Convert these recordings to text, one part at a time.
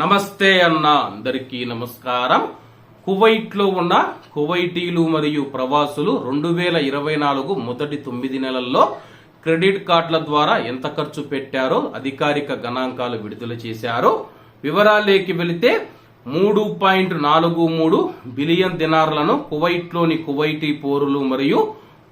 నమస్తే అన్న అందరికీ నమస్కారం. కువైట్లో ఉన్న కువైటీలు మరియు ప్రవాసులు రెండు వేల ఇరవై నాలుగు మొదటి తొమ్మిది నెలల్లో క్రెడిట్ కార్డుల ద్వారా ఎంత ఖర్చు పెట్టారో అధికారిక గణాంకాలు విడుదల చేశారు. వివరాలేకి వెళితే మూడు పాయింట్ నాలుగు మూడు బిలియన్ దినార్లను కువైట్లోని కువైటీ పౌరులు మరియు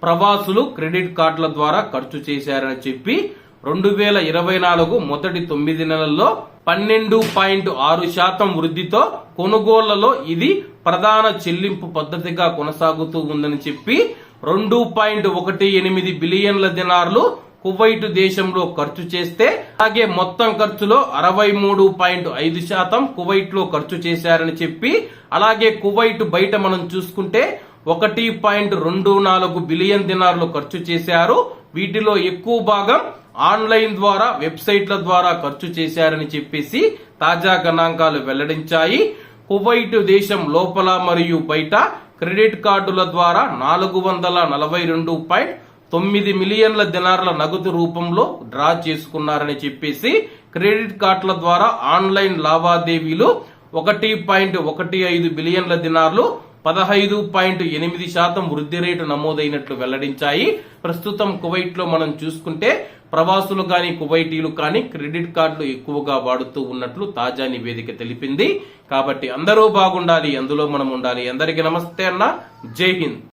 ప్రవాసులు క్రెడిట్ కార్డుల ద్వారా ఖర్చు చేశారని చెప్పి రెండు వేల ఇరవై నాలుగు మొదటి తొమ్మిది నెలల్లో పన్నెండు పాయింట్ ఆరు శాతం వృద్ధితో కొనుగోళ్ళలో ఇది ప్రధాన చెల్లింపు పద్ధతిగా కొనసాగుతూ ఉందని చెప్పి రెండు పాయింట్ ఒకటి ఎనిమిది బిలియన్ల దినార్లు కువైట్ దేశంలో ఖర్చు చేస్తే అలాగే మొత్తం ఖర్చులో అరవై మూడు పాయింట్ ఐదు శాతం కువైట్లో ఖర్చు చేశారని చెప్పి అలాగే కువైట్ బయట మనం చూసుకుంటే ఒకటి పాయింట్ రెండు నాలుగు బిలియన్ దినార్లు ఖర్చు చేశారు. వీటిలో ఎక్కువ భాగం ఆన్లైన్ ద్వారా వెబ్సైట్ల ద్వారా ఖర్చు చేశారని చెప్పేసి తాజా గణాంకాలు వెల్లడించాయి. కువైట్ దేశం లోపల మరియు బయట క్రెడిట్ కార్డుల ద్వారా నాలుగు వందల నలభై రెండు పాయింట్ తొమ్మిది మిలియన్ల దినార్ల నగదు రూపంలో డ్రా చేసుకున్నారని చెప్పేసి క్రెడిట్ కార్డుల ద్వారా ఆన్లైన్ లావాదేవీలు ఒకటి పాయింట్ ఒకటి ఐదు బిలియన్ల దినార్లు పదహైదు పాయింట్ ఎనిమిది శాతం వృద్ధి రేటు నమోదైనట్లు వెల్లడించాయి. ప్రస్తుతం కువైట్లో మనం చూసుకుంటే ప్రవాసులు కానీ కువైటీలు కానీ క్రెడిట్ కార్డులు ఎక్కువగా వాడుతూ ఉన్నట్లు తాజా నివేదిక తెలిపింది. కాబట్టి అందరూ బాగుండాలి అందులో మనం ఉండాలి. అందరికీ నమస్తే అన్న. జై హింద్.